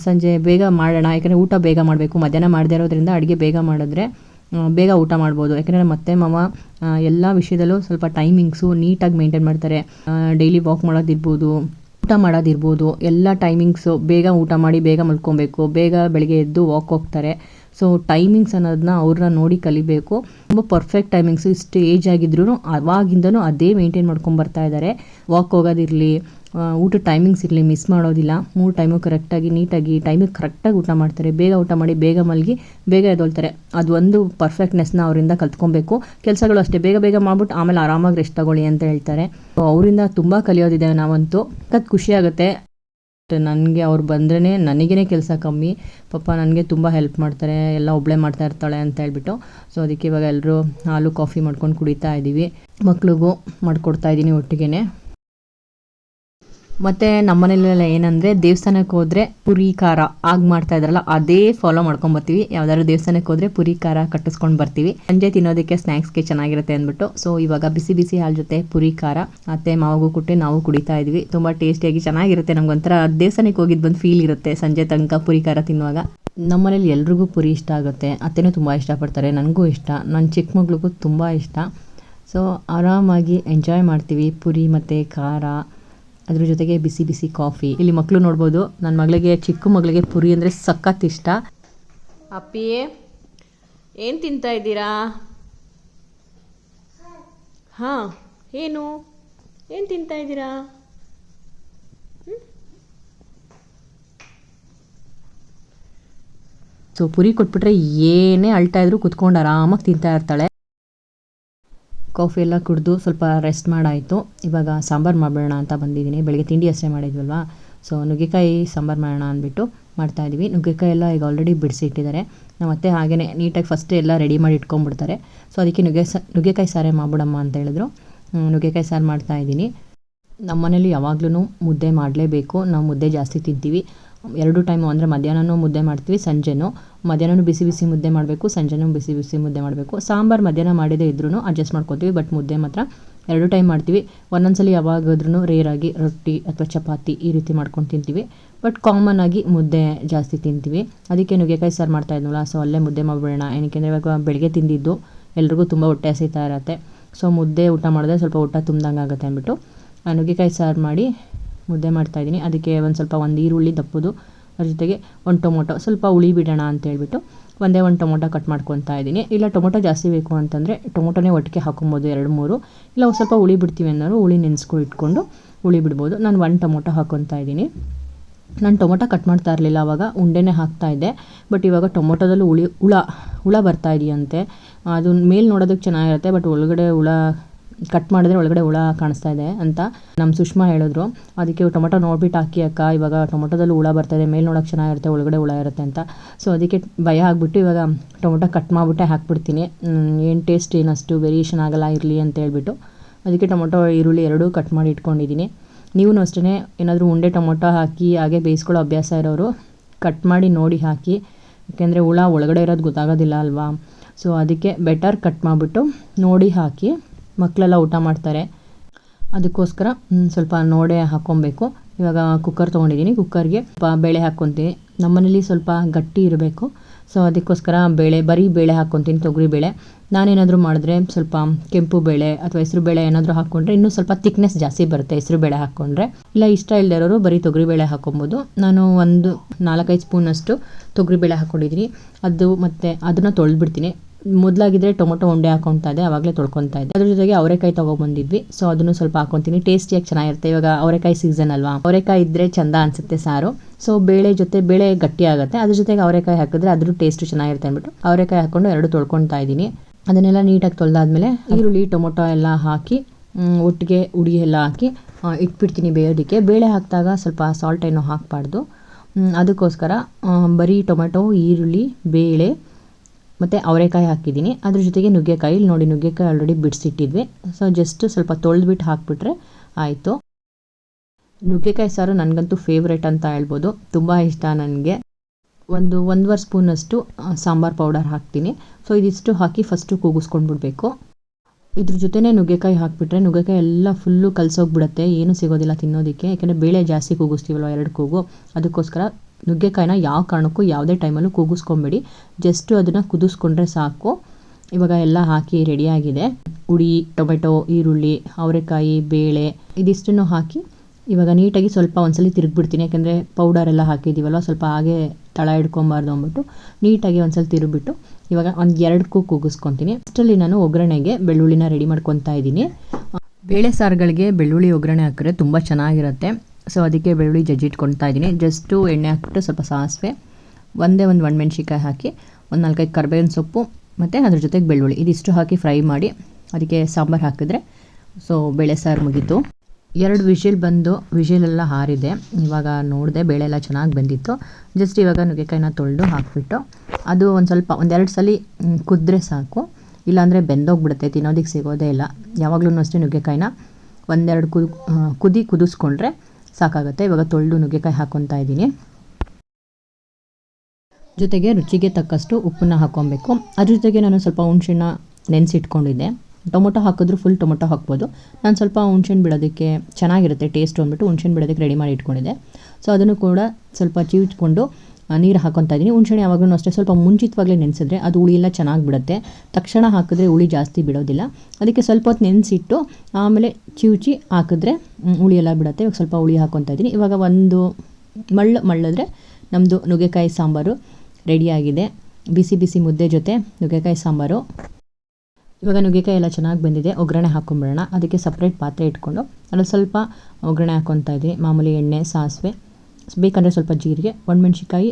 ಸಂಜೆ ಬೇಗ ಮಾಡೋಣ. ಯಾಕಂದರೆ ಊಟ ಬೇಗ ಮಾಡಬೇಕು. ಮಧ್ಯಾಹ್ನ ಮಾಡದೇ ಇರೋದ್ರಿಂದ ಅಡುಗೆ ಬೇಗ ಮಾಡಿದ್ರೆ ಬೇಗ ಊಟ ಮಾಡ್ಬೋದು. ಯಾಕಂದರೆ ಮತ್ತೆ ಮಾವ ಎಲ್ಲ ವಿಷಯದಲ್ಲೂ ಸ್ವಲ್ಪ ಟೈಮಿಂಗ್ಸು ನೀಟಾಗಿ ಮೇಂಟೈನ್ ಮಾಡ್ತಾರೆ. ಡೈಲಿ ವಾಕ್ ಮಾಡೋದಿರ್ಬೋದು, ಊಟ ಮಾಡೋದಿರ್ಬೋದು, ಎಲ್ಲ ಟೈಮಿಂಗ್ಸು ಬೇಗ ಊಟ ಮಾಡಿ ಬೇಗ ಮಲ್ಕೊಬೇಕು, ಬೇಗ ಬೆಳಗ್ಗೆ ಎದ್ದು ವಾಕ್ ಹೋಗ್ತಾರೆ. ಸೊ ಟೈಮಿಂಗ್ಸ್ ಅನ್ನೋದನ್ನ ಅವ್ರನ್ನ ನೋಡಿ ಕಲಿಬೇಕು. ತುಂಬ ಪರ್ಫೆಕ್ಟ್ ಟೈಮಿಂಗ್ಸು ಇಷ್ಟು ಏಜ್ ಆಗಿದ್ರು ಅವಾಗಿಂದನೂ ಅದೇ ಮೇಂಟೈನ್ ಮಾಡ್ಕೊಂಡು ಬರ್ತಾ ಇದ್ದಾರೆ ವಾಕ್ ಹೋಗೋದಿರಲಿ ಊಟ ಟೈಮಿಂಗ್ಸ್ ಇರಲಿ ಮಿಸ್ ಮಾಡೋದಿಲ್ಲ. ಮೂರು ಟೈಮು ಕರೆಕ್ಟಾಗಿ ನೀಟಾಗಿ ಟೈಮಿಗೆ ಕರೆಕ್ಟಾಗಿ ಊಟ ಮಾಡ್ತಾರೆ. ಬೇಗ ಊಟ ಮಾಡಿ, ಬೇಗ ಮಲಗಿ, ಬೇಗ ಎದ್ದೊಳ್ತಾರೆ. ಅದು ಒಂದು ಪರ್ಫೆಕ್ಟ್ನೆಸ್ನ ಅವರಿಂದ ಕಲ್ತ್ಕೊಬೇಕು. ಕೆಲಸಗಳು ಅಷ್ಟೇ. ಬೇಗ ಬೇಗ ಮಾಡ್ಬಿಟ್ಟು ಆಮೇಲೆ ಆರಾಮಾಗಿ ರೆಸ್ಟ್ ತಗೊಳ್ಳಿ ಅಂತ ಹೇಳ್ತಾರೆ. ಅವರಿಂದ ತುಂಬ ಕಲಿಯೋದಿದೆ ನಾವಂತೂ. ಕತ್ ಖುಷಿ ಆಗುತ್ತೆ. ನನಗೆ ಅವ್ರು ಬಂದ್ರೇ ನನಗೇ ಕೆಲಸ ಕಮ್ಮಿ. ಪಾಪ ನನಗೆ ತುಂಬ ಹೆಲ್ಪ್ ಮಾಡ್ತಾರೆ. ಎಲ್ಲ ಒಬ್ಬಳೇ ಮಾಡ್ತಾ ಇರ್ತಾಳೆ ಅಂತ ಹೇಳ್ಬಿಟ್ಟು. ಸೊ ಅದಕ್ಕೆ ಇವಾಗ ಎಲ್ಲರೂ ಹಾಲು ಕಾಫಿ ಮಾಡ್ಕೊಂಡು ಕುಡಿತಾ ಇದ್ದೀವಿ ಮಕ್ಳಿಗೂ ಮಾಡಿಕೊಡ್ತಾ ಇದ್ದೀನಿ ಒಟ್ಟಿಗೆ ಮತ್ತು ನಮ್ಮನೇಲೆಲ್ಲ ಏನಂದರೆ ದೇವಸ್ಥಾನಕ್ಕೆ ಹೋದ್ರೆ ಪುರಿ, ಖಾರ ಆಗ ಮಾಡ್ತಾ ಇದ್ರಲ್ಲ, ಅದೇ ಫಾಲೋ ಮಾಡ್ಕೊಂಬರ್ತೀವಿ ಯಾವ್ದಾದ್ರು ದೇವಸ್ಥಾನಕ್ಕೆ ಹೋದ್ರೆ ಪುರಿ, ಖಾರ ಕಟ್ಟಿಸ್ಕೊಂಡು ಬರ್ತೀವಿ. ಸಂಜೆ ತಿನ್ನೋದಕ್ಕೆ ಸ್ನ್ಯಾಕ್ಸ್ಗೆ ಚೆನ್ನಾಗಿರುತ್ತೆ ಅಂದ್ಬಿಟ್ಟು. ಸೊ ಇವಾಗ ಬಿಸಿ ಬಿಸಿ ಹಾಲು ಜೊತೆ ಪುರಿ, ಖಾರ ಅತ್ತೆ ಮಾವಗೂ ಕೊಟ್ಟು ನಾವು ಕುಡಿತಾ ಇದ್ವಿ. ತುಂಬ ಟೇಸ್ಟಿಯಾಗಿ ಚೆನ್ನಾಗಿರುತ್ತೆ. ನಮ್ಗೊಂಥರ ದೇವಸ್ಥಾನಕ್ಕೆ ಹೋಗಿದ್ದು ಬಂದು ಫೀಲ್ ಇರುತ್ತೆ ಸಂಜೆ ತನಕ ಪುರಿ, ಖಾರ ತಿನ್ನುವಾಗ. ನಮ್ಮನೇಲಿ ಎಲ್ರಿಗೂ ಪುರಿ ಇಷ್ಟ ಆಗುತ್ತೆ. ಅತ್ತೆನೂ ತುಂಬ ಇಷ್ಟಪಡ್ತಾರೆ. ನನಗೂ ಇಷ್ಟ. ನನ್ನ ಚಿಕ್ಕ ಮಗಳಿಗೂ ತುಂಬ ಇಷ್ಟ. ಸೊ ಆರಾಮಾಗಿ ಎಂಜಾಯ್ ಮಾಡ್ತೀವಿ. ಪುರಿ ಮತ್ತು ಖಾರ ಅದ್ರ ಜೊತೆಗೆ ಬಿಸಿ ಬಿಸಿ ಕಾಫಿ. ಇಲ್ಲಿ ಮಕ್ಕಳು ನೋಡ್ಬೋದು ನನ್ನ ಮಗಳಿಗೆ ಚಿಕ್ಕ ಮಗಳಿಗೆ ಪುರಿ ಅಂದರೆ ಸಖತ್ ಇಷ್ಟ. ಅಪ್ಪಿಯೇ ಏನು ತಿಂತಾ ಇದ್ದೀರಾ? ಹಾಂ ಏನು? ಏನು ತಿಂತಾ ಇದ್ದೀರಾ? ಸೊ ಪುರಿ ಕೊಟ್ಬಿಟ್ರೆ ಏನೇ ಅಳ್ತಾ ಇದ್ರು ಕುತ್ಕೊಂಡು ಆರಾಮಾಗಿ ತಿಂತಾ ಇರ್ತಾಳೆ. ಕಾಫಿ ಎಲ್ಲ ಕುಡಿದು ಸ್ವಲ್ಪ ರೆಸ್ಟ್ ಮಾಡಾಯಿತು. ಇವಾಗ ಸಾಂಬಾರು ಮಾಡೋಣ ಅಂತ ಬಂದಿದ್ದೀನಿ. ಬೆಳಗ್ಗೆ ತಿಂಡಿ ಅಷ್ಟೇ ಮಾಡಿದ್ವಲ್ವ? ಸೊ ನುಗ್ಗೆಕಾಯಿ, ಸಾಂಬಾರು ಮಾಡೋಣ ಅಂದ್ಬಿಟ್ಟು ಮಾಡ್ತಾಯಿದ್ದೀವಿ ನುಗ್ಗೆಕಾಯಿ ಎಲ್ಲ ಈಗ ಆಲ್ರೆಡಿ ಬಿಡಿಸಿಟ್ಟಿದ್ದಾರೆ. ನಮ್ಮ ಅತ್ತೆ ಹಾಗೆಯೇ ನೀಟಾಗಿ ಫಸ್ಟೇ ಎಲ್ಲ ರೆಡಿ ಮಾಡಿ ಇಟ್ಕೊಂಡ್ಬಿಡ್ತಾರೆ. ಸೊ ಅದಕ್ಕೆ ನುಗ್ಗೆ ಸ, ನುಗ್ಗೆಕಾಯಿ ಸಾರೇ ಮಾಡ್ಬಿಡಮ್ಮ ಅಂತ ಹೇಳಿದ್ರು. ನುಗ್ಗೆಕಾಯಿ ಸಾರು ಮಾಡ್ತಾಯಿದ್ದೀನಿ ನಮ್ಮ ಮನೇಲಿ ಯಾವಾಗ್ಲೂ ಮುದ್ದೆ ಮಾಡಲೇಬೇಕು. ನಾವು ಮುದ್ದೆ ಜಾಸ್ತಿ ತಿಂತೀವಿ. ಎರಡು ಟೈಮು ಅಂದರೆ ಮಧ್ಯಾಹ್ನನೂ ಮುದ್ದೆ ಮಾಡ್ತೀವಿ, ಸಂಜೆನೂ. ಮಧ್ಯಾಹ್ನನೂ ಬಿಸಿ ಬಿಸಿ ಮುದ್ದೆ ಮಾಡಬೇಕು, ಸಂಜೆನೂ ಬಿಸಿ ಬಿಸಿ ಮುದ್ದೆ ಮಾಡಬೇಕು. ಸಾಂಬಾರು ಮಧ್ಯಾಹ್ನ ಮಾಡಿದೆ ಇದ್ರೂ ಅಡ್ಜಸ್ಟ್ ಮಾಡ್ಕೊತೀವಿ ಬಟ್ ಮುದ್ದೆ ಮಾತ್ರ ಎರಡು ಟೈಮ್ ಮಾಡ್ತೀವಿ. ಒಂದೊಂದ್ಸಲಿ ಯಾವಾಗಾದ್ರೂ ರೇರಾಗಿ ರೊಟ್ಟಿ ಅಥವಾ ಚಪಾತಿ ಈ ರೀತಿ ಮಾಡ್ಕೊಂಡು ತಿಂತೀವಿ. ಬಟ್ ಕಾಮನ್ ಆಗಿ ಮುದ್ದೆ ಜಾಸ್ತಿ ತಿಂತೀವಿ. ಅದಕ್ಕೆ ನುಗ್ಗೆಕಾಯಿ ಸಾರು ಮಾಡ್ತಾ ಇದ್ನಲ್ಲ ಸೊ ಅಲ್ಲೇ ಮುದ್ದೆ ಮಾಡಿಬಿಡೋಣ. ಏನಕ್ಕೆ ಇವಾಗ ಬೆಳಗ್ಗೆ ತಿಂದಿದ್ದು, ಎಲ್ರಿಗೂ ತುಂಬ ಹೊಟ್ಟೆ ಹಸಿತಾ ಇರತ್ತೆ. ಸೊ ಮುದ್ದೆ ಊಟ ಮಾಡಿದ್ರೆ ಸ್ವಲ್ಪ ಊಟ ತುಂಬ್ದಂಗೆ ಆಗುತ್ತೆ ಅಂದ್ಬಿಟ್ಟು ನುಗ್ಗೆಕಾಯಿ ಸಾರು ಮಾಡಿ ಮುದ್ದೆ ಮಾಡ್ತಾಯಿದ್ದೀನಿ ಅದಕ್ಕೆ ಒಂದು ಸ್ವಲ್ಪ ಒಂದು ಈರುಳ್ಳಿ ದಪ್ಪದು, ಅದ್ರ ಜೊತೆಗೆ ಒಂದು ಟೊಮೊಟೊ. ಸ್ವಲ್ಪ ಹುಳಿ ಬಿಡೋಣ ಅಂತ ಹೇಳ್ಬಿಟ್ಟು ಒಂದೇ ಒಂದು ಟೊಮೊಟೊ ಕಟ್ ಮಾಡ್ಕೊತಾ ಇದ್ದೀನಿ. ಇಲ್ಲ, ಟೊಮೊಟೊ ಜಾಸ್ತಿ ಬೇಕು ಅಂತಂದರೆ ಟೊಮೊಟೊನೇ ಒಟ್ಟಿಗೆ ಹಾಕೊಬೋದು ಎರಡು, ಮೂರು. ಇಲ್ಲ, ಒಂದು ಸ್ವಲ್ಪ ಹುಳಿ ಬಿಡ್ತೀವಿ ಅನ್ನೋರು ಹುಳಿ ನೆನೆಸ್ಕೊ ಇಟ್ಕೊಂಡು ಹುಳಿ ಬಿಡ್ಬೋದು. ನಾನು ಒಂದು ಟೊಮೊಟೊ ಹಾಕೊತಾ ಇದ್ದೀನಿ. ನಾನು ಟೊಮೊಟೊ ಕಟ್ ಮಾಡ್ತಾ ಇರಲಿಲ್ಲ, ಅವಾಗ ಉಂಡೆನೇ ಹಾಕ್ತಾ ಇದ್ದೆ. ಬಟ್ ಇವಾಗ ಟೊಮೊಟೊದಲ್ಲೂ ಹುಳಿ, ಹುಳ ಹುಳ ಬರ್ತಾ ಇದೆಯಂತೆ. ಅದು ಮೇಲೆ ನೋಡೋದಕ್ಕೆ ಚೆನ್ನಾಗಿರುತ್ತೆ, ಬಟ್ ಒಳಗಡೆ ಹುಳ ಕಟ್ ಮಾಡಿದ್ರೆ ಒಳಗಡೆ ಹುಳ ಕಾಣಿಸ್ತಾ ಇದೆ ಅಂತ ನಮ್ಮ ಸುಷ್ಮಾ ಹೇಳಿದ್ರು. ಅದಕ್ಕೆ ಟೊಮೊಟೊ ನೋಡ್ಬಿಟ್ಟು ಹಾಕಿ ಅಕ್ಕ, ಇವಾಗ ಟೊಮೊಟೊದಲ್ಲಿ ಹುಳ ಬರ್ತಾಯಿದೆ ಮೇಲೆ ನೋಡೋಕೆ ಚೆನ್ನಾಗಿರುತ್ತೆ, ಒಳಗಡೆ ಹುಳ ಇರುತ್ತೆ ಅಂತ. ಸೊ ಅದಕ್ಕೆ ಭಯ ಆಗಿಬಿಟ್ಟು ಇವಾಗ ಟೊಮೊಟೊ ಕಟ್ ಮಾಡಿಬಿಟ್ಟೆ ಹಾಕ್ಬಿಡ್ತೀನಿ. ಏನು ಟೇಸ್ಟ್ ಏನು ಅಷ್ಟು ವೇರಿಯೇಷನ್ ಆಗಲ್ಲ, ಇರಲಿ ಅಂತ ಹೇಳ್ಬಿಟ್ಟು. ಅದಕ್ಕೆ ಟೊಮೊಟೊ, ಈರುಳ್ಳಿ ಎರಡೂ ಕಟ್ ಮಾಡಿ ಇಟ್ಕೊಂಡಿದ್ದೀನಿ. ನೀವು ಅಷ್ಟೇ ಏನಾದರೂ ಉಂಡೆ ಟೊಮೊಟೊ ಹಾಕಿ, ಹಾಗೆ ಬೇಯಿಸ್ಕೊಳ್ಳೋ ಅಭ್ಯಾಸ ಇರೋರು ಕಟ್ ಮಾಡಿ ನೋಡಿ ಹಾಕಿ. ಯಾಕೆಂದರೆ ಹುಳ ಒಳಗಡೆ ಇರೋದು ಗೊತ್ತಾಗೋದಿಲ್ಲ ಅಲ್ವಾ? ಸೊ ಅದಕ್ಕೆ ಬೆಟರ್ ಕಟ್ ಮಾಡಿಬಿಟ್ಟು ನೋಡಿ ಹಾಕಿ. ಮಕ್ಕಳೆಲ್ಲ ಊಟ ಮಾಡ್ತಾರೆ. ಅದಕ್ಕೋಸ್ಕರ ಸ್ವಲ್ಪ ನೋಡೇ ಹಾಕ್ಕೊಬೇಕು ಇವಾಗ ಕುಕ್ಕರ್ ತೊಗೊಂಡಿದ್ದೀನಿ. ಕುಕ್ಕರ್ಗೆ ಸ್ವಲ್ಪ ಬೇಳೆ ಹಾಕ್ಕೊತೀನಿ. ನಮ್ಮನೇಲಿ ಸ್ವಲ್ಪ ಗಟ್ಟಿ ಇರಬೇಕು. ಸೊ ಅದಕ್ಕೋಸ್ಕರ ಬೇಳೆ, ಬರೀ ಬೇಳೆ ಹಾಕ್ಕೊತೀನಿ, ತೊಗರಿ ಬೇಳೆ. ನಾನೇನಾದರೂ ಮಾಡಿದ್ರೆ ಸ್ವಲ್ಪ ಕೆಂಪು ಬೇಳೆ ಅಥವಾ ಹೆಸರು ಬೇಳೆ ಏನಾದರೂ ಹಾಕ್ಕೊಂಡ್ರೆ ಇನ್ನೂ ಸ್ವಲ್ಪ ತಿಕ್ನೆಸ್ ಜಾಸ್ತಿ ಬರುತ್ತೆ ಹೆಸರು ಬೇಳೆ ಹಾಕ್ಕೊಂಡ್ರೆ. ಇಲ್ಲ, ಇಷ್ಟ ಇಲ್ಲದಿರೋರು ಬರೀ ತೊಗರಿ ಬೇಳೆ ಹಾಕ್ಕೊಬೋದು. ನಾನು ಒಂದು ನಾಲ್ಕೈದು ಸ್ಪೂನಷ್ಟು ತೊಗರಿ ಬೇಳೆ ಹಾಕ್ಕೊಂಡಿದ್ದೀನಿ. ಅದು ಮತ್ತು ಅದನ್ನು ತೊಳೆದ್ಬಿಡ್ತೀನಿ. ಮೊದಲಾಗಿದ್ರೆ ಟೊಮೊಟೊ ಉಂಡೆ ಹಾಕೊತಾ ಇದೆ ಆವಾಗಲೇ ತೊಳ್ಕೊತಾ ಇದೆ ಅದ್ರ ಜೊತೆಗೆ ಅವರೆಕಾಯಿ ತೊಗೊಬಂದಿದ್ವಿ. ಸೊ ಅದನ್ನು ಸ್ವಲ್ಪ ಹಾಕೊತೀನಿ. ಟೇಸ್ಟಿಯಾಗಿ ಚೆನ್ನಾಗಿರುತ್ತೆ. ಇವಾಗ ಅವರೆಕಾಯಿ ಸೀಸನ್ ಅಲ್ವಾ? ಅವರೆಕಾಯಿ ಇದ್ದರೆ ಚಂದ ಅನ್ಸುತ್ತೆ ಸಾರು. ಸೊ ಬೇಳೆ ಜೊತೆ, ಬೇಳೆ ಗಟ್ಟಿ ಆಗುತ್ತೆ. ಅದ್ರ ಜೊತೆಗೆ ಅವರೆಕಾಯಿ ಹಾಕಿದ್ರೆ ಅದ್ರ ಟೇಸ್ಟ್ ಚೆನ್ನಾಗಿರುತ್ತೆ ಅಂದ್ಬಿಟ್ಟು ಅವರೆಕಾಯಿ ಹಾಕೊಂಡು ಎರಡು ತೊಳ್ಕೊತಾ ಇದ್ದೀನಿ. ಅದನ್ನೆಲ್ಲ ನೀಟಾಗಿ ತೊಳೆದಾದ್ಮೇಲೆ ಈರುಳ್ಳಿ, ಟೊಮೊಟೊ ಎಲ್ಲ ಹಾಕಿ ಒಟ್ಟಿಗೆ ಉಡಿ ಎಲ್ಲ ಹಾಕಿ ಇಟ್ಬಿಡ್ತೀನಿ ಬೇಯೋದಕ್ಕೆ. ಬೇಳೆ ಹಾಕಿದಾಗ ಸ್ವಲ್ಪ ಸಾಲ್ಟ್ ಏನೋ ಹಾಕಬಾರ್ದು. ಅದಕ್ಕೋಸ್ಕರ ಬರೀ ಟೊಮೆಟೊ, ಈರುಳ್ಳಿ, ಬೇಳೆ ಮತ್ತು ಅವರೆಕಾಯಿ ಹಾಕಿದ್ದೀನಿ. ಅದ್ರ ಜೊತೆಗೆ ನುಗ್ಗೆಕಾಯಿ, ಇಲ್ಲಿ ನೋಡಿ ನುಗ್ಗೆಕಾಯಿ ಆಲ್ರೆಡಿ ಬಿಡಿಸಿಟ್ಟಿದ್ವಿ. ಸೊ ಜಸ್ಟ್ ಸ್ವಲ್ಪ ತೊಳೆದ್ಬಿಟ್ಟು ಹಾಕಿಬಿಟ್ರೆ ಆಯಿತು. ನುಗ್ಗೆಕಾಯಿ ಸಾರು ನನಗಂತೂ ಫೇವ್ರೇಟ್ ಅಂತ ಹೇಳ್ಬೋದು. ತುಂಬ ಇಷ್ಟ ನನಗೆ. ಒಂದು ಒಂದೂವರೆ ಸ್ಪೂನಷ್ಟು ಸಾಂಬಾರು ಪೌಡರ್ ಹಾಕ್ತೀನಿ. ಸೊ ಇದಿಷ್ಟು ಹಾಕಿ ಫಸ್ಟು ಕೂಗಿಸ್ಕೊಂಡ್ಬಿಡ್ಬೇಕು. ಇದ್ರ ಜೊತೆನೇ ನುಗ್ಗೆಕಾಯಿ ಹಾಕಿಬಿಟ್ರೆ ನುಗ್ಗೆಕಾಯಿ ಎಲ್ಲ ಫುಲ್ಲು ಕಲಸೋಗ್ಬಿಡುತ್ತೆ. ಏನೂ ಸಿಗೋದಿಲ್ಲ ತಿನ್ನೋದಕ್ಕೆ. ಯಾಕೆಂದರೆ ಬೇಳೆ ಜಾಸ್ತಿ ಕೂಗಿಸ್ತೀವಲ್ವ ಎರಡು ಕೂಗು. ಅದಕ್ಕೋಸ್ಕರ ನುಗ್ಗೆಕಾಯಿನ ಯಾವ ಕಾರಣಕ್ಕೂ ಯಾವುದೇ ಟೈಮಲ್ಲೂ ಕೂಗಿಸ್ಕೊಂಬೇಡಿ. ಜಸ್ಟ್ ಅದನ್ನು ಕುದಿಸ್ಕೊಂಡ್ರೆ ಸಾಕು. ಇವಾಗ ಎಲ್ಲ ಹಾಕಿ ರೆಡಿಯಾಗಿದೆ ಹುಳಿ ಟೊಮೆಟೊ, ಈರುಳ್ಳಿ, ಅವರೆಕಾಯಿ, ಬೇಳೆ ಇದಿಷ್ಟನ್ನು ಹಾಕಿ ಇವಾಗ ನೀಟಾಗಿ ಸ್ವಲ್ಪ ಒಂದ್ಸಲಿ ತಿರುಗ್ಬಿಡ್ತೀನಿ. ಯಾಕೆಂದರೆ ಎಲ್ಲ ಹಾಕಿದ್ದೀವಲ್ವ ಸ್ವಲ್ಪ ಹಾಗೆ ತಳ ಹಿಡ್ಕೊಬಾರ್ದು ಅಂದ್ಬಿಟ್ಟು ನೀಟಾಗಿ ಒಂದ್ಸಲ ತಿರುಗ್ಬಿಟ್ಟು ಇವಾಗ ಒಂದು ಎರಡು ಕೂ ಕೂಗಿಸ್ಕೊತೀನಿ ಅಷ್ಟರಲ್ಲಿ ನಾನು ಒಗ್ಗರಣೆಗೆ ಬೆಳ್ಳುಳ್ಳಿನ ರೆಡಿ ಮಾಡ್ಕೊತಾ ಇದ್ದೀನಿ. ಬೇಳೆ ಸಾರುಗಳಿಗೆ ಬೆಳ್ಳುಳ್ಳಿ ಒಗ್ಗರಣೆ ಹಾಕಿದ್ರೆ ತುಂಬ ಚೆನ್ನಾಗಿರುತ್ತೆ. ಸೊ ಅದಕ್ಕೆ ಬೆಳ್ಳುಳ್ಳಿ ಜಜ್ಜಿಟ್ಕೊಳ್ತಾ ಇದ್ದೀನಿ. ಜಸ್ಟು ಎಣ್ಣೆ ಹಾಕ್ಬಿಟ್ಟು ಸ್ವಲ್ಪ ಸಾಸಿವೆ, ಒಂದೇ ಒಂದು ಒಣಮೆಣ್ಸಿಕಾಯಿ ಹಾಕಿ, ಒಂದು ನಾಲ್ಕೈದು ಕರ್ಬೇವಿನ ಸೊಪ್ಪು ಮತ್ತು ಅದ್ರ ಜೊತೆಗೆ ಬೆಳ್ಳುಳ್ಳಿ. ಇದಿಷ್ಟು ಹಾಕಿ ಫ್ರೈ ಮಾಡಿ ಅದಕ್ಕೆ ಸಾಂಬಾರು ಹಾಕಿದ್ರೆ ಸೊ ಬೇಳೆ ಸಾರು ಮುಗೀತು. ಎರಡು ವಿಷಲ್ ಬಂದು ವಿಷಿಲೆಲ್ಲ ಹಾರಿದೆ. ಇವಾಗ ನೋಡಿದೆ ಬೇಳೆ ಎಲ್ಲ ಚೆನ್ನಾಗಿ ಬಂದಿತ್ತು. ಜಸ್ಟ್ ಇವಾಗ ನುಗ್ಗೆಕಾಯಿನ ತೊಳೆದು ಹಾಕಿಬಿಟ್ಟು, ಅದು ಒಂದು ಸ್ವಲ್ಪ ಒಂದೆರಡು ಸಲ ಕುದ್ರೆ ಸಾಕು. ಇಲ್ಲಾಂದರೆ ಬೆಂದೋಗ್ಬಿಡುತ್ತೆ ತಿನ್ನೋದಕ್ಕೆ ಸಿಗೋದೇ ಇಲ್ಲ. ಯಾವಾಗಲೂ ಅಷ್ಟೇ ನುಗ್ಗೆಕಾಯಿನ ಒಂದೆರಡು ಕುದು ಕುದಿ ಕುದಿಸ್ಕೊಂಡ್ರೆ ಸಾಕಾಗುತ್ತೆ. ಇವಾಗ ತೊಳೆದು ನುಗ್ಗೆಕಾಯಿ ಹಾಕ್ಕೊತಾ ಇದ್ದೀನಿ. ಜೊತೆಗೆ ರುಚಿಗೆ ತಕ್ಕಷ್ಟು ಉಪ್ಪನ್ನ ಹಾಕ್ಕೊಬೇಕು ಅದ್ರ ಜೊತೆಗೆ ನಾನು ಸ್ವಲ್ಪ ಹುಣ್ಸೆಣ್ಣ ನೆನೆಸಿಟ್ಕೊಂಡಿದ್ದೆ. ಟೊಮೊಟೊ ಹಾಕಿದ್ರು ಫುಲ್ ಟೊಮೊಟೊ ಹಾಕ್ಬೋದು. ನಾನು ಸ್ವಲ್ಪ ಹುಣ್ಸೆಣ್ಣು ಬಿಡೋದಕ್ಕೆ ಚೆನ್ನಾಗಿರುತ್ತೆ ಟೇಸ್ಟ್ ಅಂದ್ಬಿಟ್ಟು ಹುಣ್ಸೆಣ್ಣು ಬಿಡೋದಕ್ಕೆ ರೆಡಿ ಮಾಡಿ ಇಟ್ಕೊಂಡಿದ್ದೆ. ಸೊ ಅದನ್ನು ಕೂಡ ಸ್ವಲ್ಪ ಚಿವ್ಚ್ಕೊಂಡು ನೀರು ಹಾಕೊತಾ ಇದ್ದೀನಿ ಹುಣ್ಸೆಣೆ ಯಾವಾಗಲೂ ಅಷ್ಟೇ. ಸ್ವಲ್ಪ ಮುಂಚಿತವಾಗಲೇ ನೆನೆಸಿದ್ರೆ ಅದು ಹುಳಿ ಎಲ್ಲ ಚೆನ್ನಾಗಿ ಬಿಡುತ್ತೆ ತಕ್ಷಣ ಹಾಕಿದ್ರೆ ಹುಳಿ ಜಾಸ್ತಿ ಬಿಡೋದಿಲ್ಲ. ಅದಕ್ಕೆ ಸ್ವಲ್ಪ ಹೊತ್ತು ನೆನೆಸಿಟ್ಟು ಆಮೇಲೆ ಚಿವುಚಿ ಹಾಕಿದ್ರೆ ಹುಳಿ ಎಲ್ಲ ಬಿಡುತ್ತೆ. ಇವಾಗ ಸ್ವಲ್ಪ ಹುಳಿ ಹಾಕೊತಾ ಇದ್ದೀನಿ ಇವಾಗ ಒಂದು ಮಳ್ಳು, ಮಳ್ಳಿದ್ರೆ ನಮ್ಮದು ನುಗ್ಗೆಕಾಯಿ ಸಾಂಬಾರು ರೆಡಿಯಾಗಿದೆ ಬಿಸಿ ಬಿಸಿ ಮುದ್ದೆ ಜೊತೆ ನುಗ್ಗೆಕಾಯಿ ಸಾಂಬಾರು. ಇವಾಗ ನುಗ್ಗೆಕಾಯಿ ಎಲ್ಲ ಚೆನ್ನಾಗಿ ಬಂದಿದೆ. ಒಗ್ಗರಣೆ ಹಾಕೊಂಡ್ಬಿಡೋಣ ಅದಕ್ಕೆ ಸಪ್ರೇಟ್ ಪಾತ್ರೆ ಇಟ್ಕೊಂಡು, ಅದ್ರಲ್ಲಿ ಸ್ವಲ್ಪ ಒಗ್ಗರಣೆ ಹಾಕ್ಕೊತಾ ಇದ್ದೀನಿ ಮಾಮೂಲಿ ಎಣ್ಣೆ, ಸಾಸಿವೆ ಬೇಕಂದರೆ ಸ್ವಲ್ಪ ಜೀರಿಗೆ ಒಣಮೆಣ್ಸಿಕಾಯಿ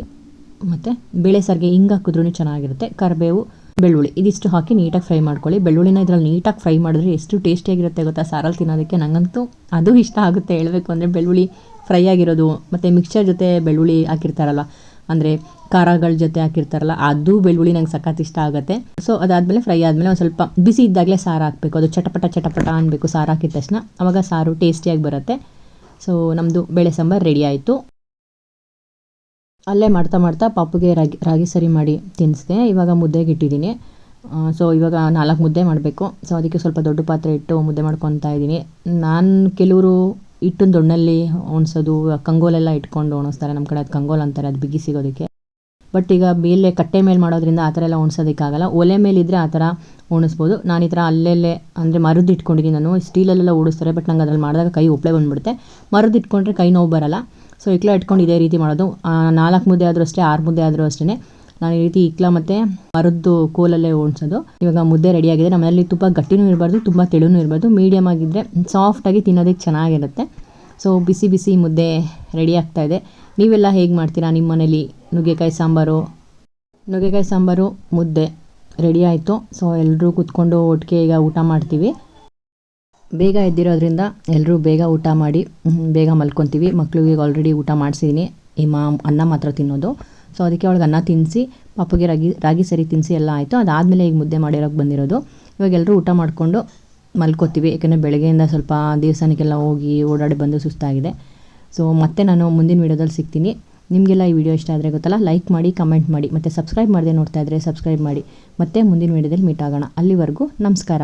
ಮತ್ತು ಬೇಳೆ ಸಾರಿಗೆ ಹಿಂಗೆ ಹಾಕಿದ್ರೂ ಚೆನ್ನಾಗಿರುತ್ತೆ. ಕರಿಬೇವು, ಬೆಳ್ಳುಳ್ಳಿ ಇದಿಷ್ಟು ಹಾಕಿ ನೀಟಾಗಿ ಫ್ರೈ ಮಾಡ್ಕೊಳ್ಳಿ. ಬೆಳ್ಳುಳ್ಳಿನ ಇದರಲ್ಲಿ ನೀಟಾಗಿ ಫ್ರೈ ಮಾಡಿದ್ರೆ ಎಷ್ಟು ಟೇಸ್ಟಿಯಾಗಿರುತ್ತೆ ಗೊತ್ತಾ? ಸಾರಲ್ಲಿ ತಿನ್ನೋದಕ್ಕೆ ನನಗಂತೂ ಅದು ಇಷ್ಟ ಆಗುತ್ತೆ ಹೇಳಬೇಕು ಅಂದರೆ ಬೆಳ್ಳುಳ್ಳಿ ಫ್ರೈ ಆಗಿರೋದು. ಮತ್ತು ಮಿಕ್ಸರ್ ಜೊತೆ ಬೆಳ್ಳುಳ್ಳಿ ಹಾಕಿರ್ತಾರಲ್ಲ, ಅಂದರೆ ಖಾರಗಳ ಜೊತೆ ಹಾಕಿರ್ತಾರಲ್ಲ, ಅದು ಬೆಳ್ಳುಳ್ಳಿ ನಂಗೆ ಸಖತ್ ಇಷ್ಟ ಆಗುತ್ತೆ. ಸೊ ಅದಾದಮೇಲೆ ಫ್ರೈ ಆದಮೇಲೆ ಒಂದು ಸ್ವಲ್ಪ ಬಿಸಿ ಇದ್ದಾಗಲೇ ಸಾರು ಹಾಕಬೇಕು. ಅದು ಚಟಪಟ ಚಟಪಟ ಅನ್ಬೇಕು, ಸಾರು ಹಾಕಿದ ತಕ್ಷಣ. ಆವಾಗ ಸಾರು ಟೇಸ್ಟಿಯಾಗಿ ಬರುತ್ತೆ. ಸೊ ನಮ್ಮದು ಬೇಳೆ ಸಾಂಬಾರು ರೆಡಿ ಆಯಿತು. ಅಲ್ಲೇ ಮಾಡ್ತಾ ಮಾಡ್ತಾ ಪಾಪುಗೆ ರಾಗಿ ರಾಗಿ ಸರಿ ಮಾಡಿ ತಿನ್ನಿಸ್ದೆ ಇವಾಗ ಮುದ್ದೆಗೆ ಇಟ್ಟಿದ್ದೀನಿ. ಸೊ ಇವಾಗ ನಾಲ್ಕು ಮುದ್ದೆ ಮಾಡಬೇಕು. ಸೊ ಅದಕ್ಕೆ ಸ್ವಲ್ಪ ದೊಡ್ಡ ಪಾತ್ರೆ ಇಟ್ಟು ಮುದ್ದೆ ಮಾಡ್ಕೊತಾ ಇದ್ದೀನಿ. ನಾನು ಕೆಲವರು ಹಿಟ್ಟಿನ ದೊಣ್ಣಲ್ಲಿ ಒಣಸೋದು, ಕಂಗೋಲೆಲ್ಲ ಇಟ್ಕೊಂಡು ಒಣಸ್ತಾರೆ. ನಮ್ಮ ಕಡೆ ಅದು ಕಂಗೋಲ್ ಅಂತಾರೆ, ಅದು ಬಿಗಿ ಸಿಗೋದಕ್ಕೆ. ಬಟ್ ಈಗ ಮೇಲೆ ಕಟ್ಟೆ ಮೇಲೆ ಮಾಡೋದ್ರಿಂದ ಆ ಥರ ಎಲ್ಲ ಒಣಸೋದಕ್ಕಾಗಲ್ಲ. ಒಲೆ ಮೇಲಿದ್ದರೆ ಆ ಥರ ಉಣಿಸ್ಬೋದು ನಾನು ಈ ಥರ ಅಲ್ಲೆಲ್ಲೇ, ಅಂದರೆ ಮರದ್ದು ಇಟ್ಕೊಂಡಿದ್ದೀನಿ ನಾನು. ಸ್ಟೀಲಲ್ಲೆಲ್ಲ ಓಡಿಸ್ತಾರೆ ಬಟ್ ನಂಗೆ ಅದ್ರಲ್ಲಿ ಮಾಡಿದಾಗ ಕೈ ಒಪ್ಪಳೆ ಬಂದುಬಿಡುತ್ತೆ. ಮರದ್ದು ಇಟ್ಕೊಂಡ್ರೆ ಕೈ ನೋವು ಬರಲ್ಲ. ಸೊ ಇಕ್ಲ ಇಟ್ಕೊಂಡು ಇದೇ ರೀತಿ ಮಾಡೋದು. ನಾಲ್ಕು ಮುದ್ದೆ ಆದರೂ ಅಷ್ಟೇ, ಆರು ಮುದ್ದೆ ಆದರೂ ಅಷ್ಟೇ ನಾನು ಈ ರೀತಿ ಇಕ್ಲ ಮತ್ತು ಮರದ್ದು ಕೋಲಲ್ಲೇ ಓಡಿಸೋದು ಇವಾಗ ಮುದ್ದೆ ರೆಡಿಯಾಗಿದೆ ನಮ್ಮಲ್ಲಿ ತುಂಬ ಗಟ್ಟಿನೂ ಇರಬಾರ್ದು, ತುಂಬ ತೆಳುನೂ ಇರಬಾರ್ದು. ಮೀಡಿಯಮ್ ಆಗಿದ್ದರೆ ಸಾಫ್ಟಾಗಿ ತಿನ್ನೋದಕ್ಕೆ ಚೆನ್ನಾಗಿರುತ್ತೆ. ಸೊ ಬಿಸಿ ಬಿಸಿ ಮುದ್ದೆ ರೆಡಿ ಆಗ್ತಾ ಇದೆ. ನೀವೆಲ್ಲ ಹೇಗೆ ಮಾಡ್ತೀರಾ ನಿಮ್ಮ ಮನೇಲಿ? ನುಗ್ಗೆಕಾಯಿ ಸಾಂಬಾರು. ನುಗ್ಗೆಕಾಯಿ ಸಾಂಬಾರು, ಮುದ್ದೆ ರೆಡಿ ಆಯಿತು. ಸೊ ಎಲ್ಲರೂ ಕೂತ್ಕೊಂಡು ಒಟ್ಟಿಗೆ ಈಗ ಊಟ ಮಾಡ್ತೀವಿ. ಬೇಗ ಎದ್ದಿರೋದ್ರಿಂದ ಎಲ್ಲರೂ ಬೇಗ ಊಟ ಮಾಡಿ ಬೇಗ ಮಲ್ಕೊತೀವಿ. ಮಕ್ಳಿಗೆ ಆಲ್ರೆಡಿ ಊಟ ಮಾಡಿಸಿದ್ದೀನಿ ಈ ಅನ್ನ ಮಾತ್ರ ತಿನ್ನೋದು. ಸೊ ಅದಕ್ಕೆ ಅವಳಿಗೆ ಅನ್ನ ತಿನ್ನಿಸಿ ಪಾಪಗೆ ರಾಗಿ ರಾಗಿ ಸರಿ ತಿನ್ನಿಸಿ ಎಲ್ಲ ಆಯಿತು. ಅದಾದಮೇಲೆ ಈಗ ಮುದ್ದೆ ಮಾಡಿರೋಕ್ಕೆ ಬಂದಿರೋದು. ಇವಾಗ ಎಲ್ಲರೂ ಊಟ ಮಾಡಿಕೊಂಡು ಮಲ್ಕೋತೀವಿ. ಯಾಕಂದರೆ ಬೆಳಗ್ಗೆಯಿಂದ ಸ್ವಲ್ಪ ದೇವಸ್ಥಾನಕ್ಕೆಲ್ಲ ಹೋಗಿ ಓಡಾಡಿ ಬಂದು ಸುಸ್ತಾಗಿದೆ. ಸೊ ಮತ್ತೆ ನಾನು ಮುಂದಿನ ವೀಡಿಯೋದಲ್ಲಿ ಸಿಗ್ತೀನಿ. ನಿಮಗೆಲ್ಲ ಈ ವಿಡಿಯೋ ಇಷ್ಟ ಆದರೆ ಗೊತ್ತಲ್ಲ? ಲೈಕ್ ಮಾಡಿ ಕಮೆಂಟ್ ಮಾಡಿ. ಮತ್ತು ಸಬ್ಸ್ಕ್ರೈಬ್ ಮಾಡದೆ ನೋಡ್ತಾ ಇದ್ದರೆ ಸಬ್ಸ್ಕ್ರೈಬ್ ಮಾಡಿ. ಮತ್ತೆ ಮುಂದಿನ ವೀಡಿಯೋದಲ್ಲಿ ಮೀಟ್ ಆಗೋಣ. ಅಲ್ಲಿವರೆಗೂ ನಮಸ್ಕಾರ.